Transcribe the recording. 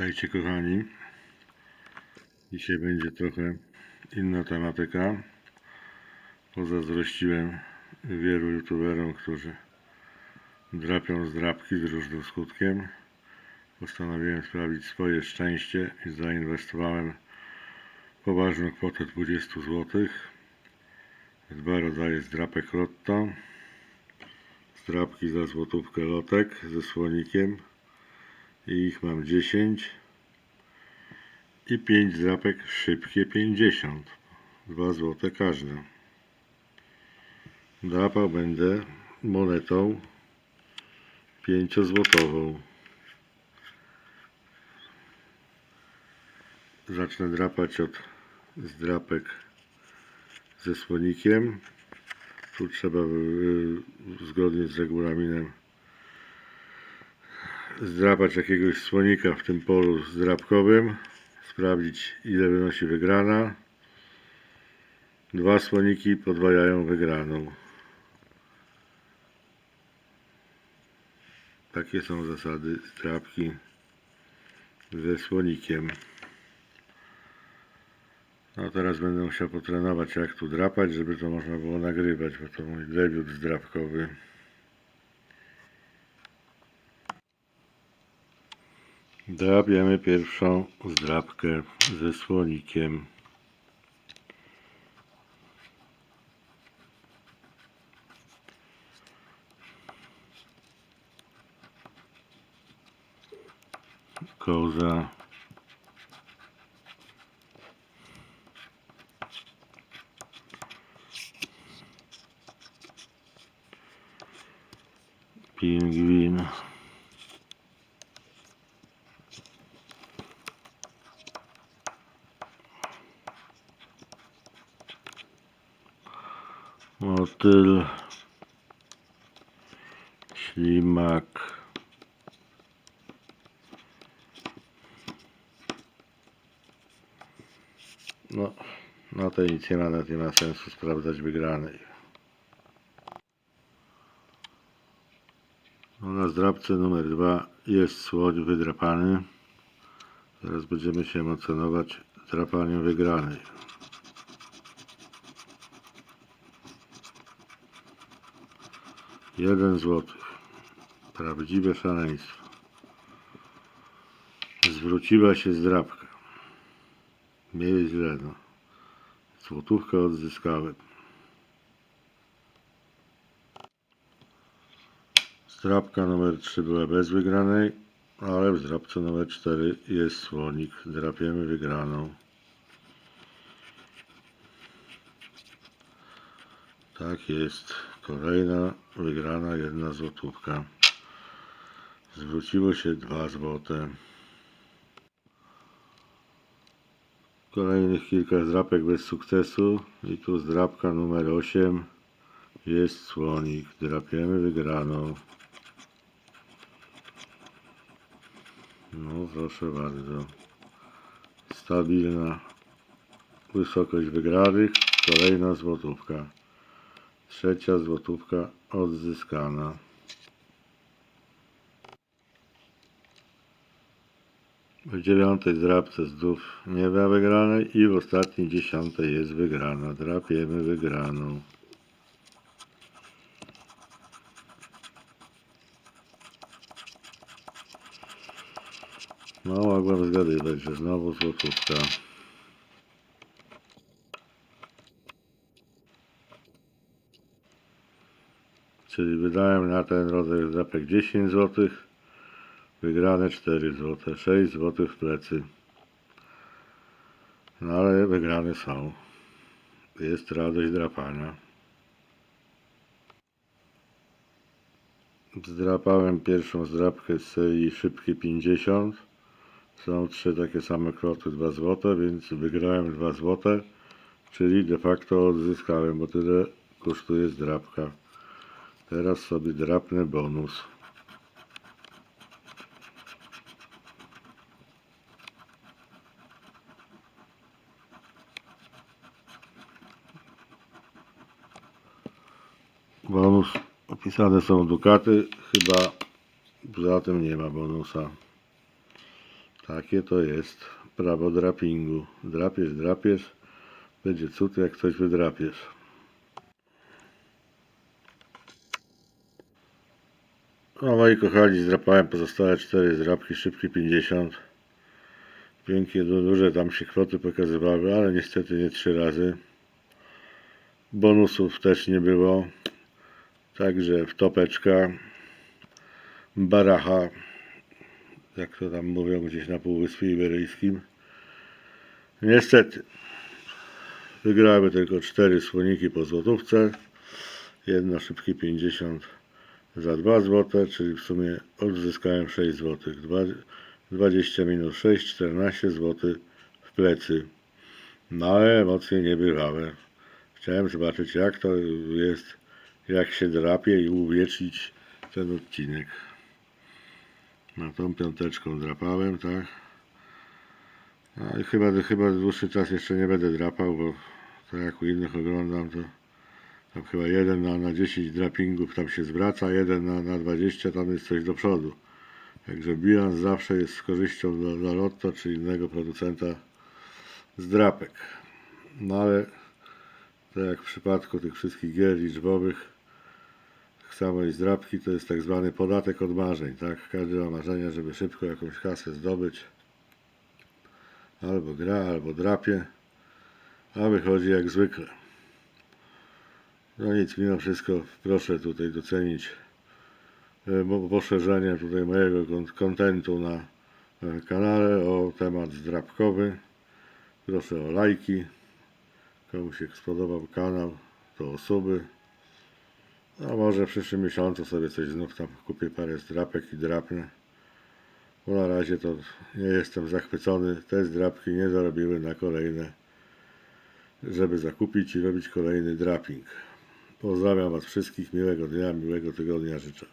Witajcie kochani. Dzisiaj będzie trochę inna tematyka. Pozazdrościłem wielu youtuberom, którzy drapią zdrapki z różnym skutkiem. Postanowiłem sprawdzić swoje szczęście i zainwestowałem poważną kwotę 20 zł. Dwa rodzaje zdrapek Lotto. Zdrapki za złotówkę lotek ze słonikiem ich mam 10 i 5 drapek szybkie 50 2 złote każda drapał będę monetą 5 złotową zacznę drapać od zdrapek ze słonikiem. Tu trzeba y, zgodnie z regulaminem zdrapać jakiegoś słonika w tym polu zdrapkowym, sprawdzić ile wynosi wygrana. Dwa słoniki podwajają wygraną. Takie są zasady zdrapki ze słonikiem. No teraz będę musiał potrenować jak tu drapać, żeby to można było nagrywać, bo to mój debiut zdrapkowy. Drapiemy pierwszą zdrapkę ze słonikiem. Koza. Pingwin. Motyl. Ślimak. No, na tej nic nie ma, nie ma sensu sprawdzać wygranej. No, na zdrabce numer dwa jest słoń wydrapany. Teraz będziemy się emocjonować drapaniem wygranej. Jeden złotych. Prawdziwe szaleństwo. Zwróciła się zdrabka. Jest źle, no. Złotówkę odzyskałem. Zdrabka numer 3 była bez wygranej, ale w zdrabce numer 4 jest słonik. Drapiemy wygraną. Tak jest. Kolejna wygrana jedna złotówka. Zwróciło się dwa złote. Kolejnych kilka zdrapek bez sukcesu. I tu zdrapka numer 8 jest słonik. Drapiemy wygraną. No proszę bardzo. Stabilna wysokość wygranych. Kolejna złotówka. Trzecia złotówka odzyskana. W dziewiątej drapce znów nie ma wygranej i w ostatniej dziesiątej jest wygrana. Drapiemy wygraną. No mogłem zgadywać, że znowu złotówka. Czyli wydałem na ten rodzaj drapek 10 zł, wygrane 4 zł, 6 zł w plecy. No ale wygrane są. Jest radość drapania. Zdrapałem pierwszą zdrapkę z serii Szybkie 50. Są trzy takie same kwoty 2 zł, więc wygrałem 2 zł, czyli de facto odzyskałem, bo tyle kosztuje zdrapka. Teraz sobie drapnę bonus. Bonus opisane są dukaty, chyba poza tym nie ma bonusa. Takie to jest prawo drapingu. Drapiesz, drapiesz, będzie cud jak coś wydrapiesz. No moi kochani, zdrapałem pozostałe cztery zdrapki, szybkie 50. Pięknie, du- duże tam się kwoty pokazywały, ale niestety nie trzy razy. Bonusów też nie było. Także wtopeczka, baracha, jak to tam mówią gdzieś na Półwyspie Iberyjskim. Niestety, wygrały tylko cztery słoniki po złotówce. Jedno szybkie 50 za 2 zł, czyli w sumie odzyskałem 6 zł. 20 minus 6, 14 zł w plecy. No ale emocje niebywałe. Chciałem zobaczyć jak to jest, jak się drapie i uwiecznić ten odcinek. Na tą piąteczką drapałem, tak? No i chyba, chyba dłuższy czas jeszcze nie będę drapał, bo tak jak u innych oglądam, to tam chyba jeden na, na 10 drapingów tam się zwraca, jeden na, na 20 tam jest coś do przodu. Także bilans zawsze jest z korzyścią dla, dla Lotto czy innego producenta z drapek. No ale tak jak w przypadku tych wszystkich gier liczbowych, tak samo i zdrapki to jest tak zwany podatek od marzeń, tak? Każdy ma marzenia, żeby szybko jakąś kasę zdobyć. Albo gra, albo drapie, a wychodzi jak zwykle. No nic, mimo wszystko proszę tutaj docenić e, poszerzenie tutaj mojego kon- kontentu na e, kanale o temat zdrapkowy. Proszę o lajki. Komu się spodobał kanał, to osoby. A może w przyszłym miesiącu sobie coś znów tam kupię parę zdrapek i drapnę. Bo na razie to nie jestem zachwycony. Te zdrapki nie zarobiły na kolejne, żeby zakupić i robić kolejny draping. Pozdrawiam Was wszystkich. Miłego dnia, miłego tygodnia życzę.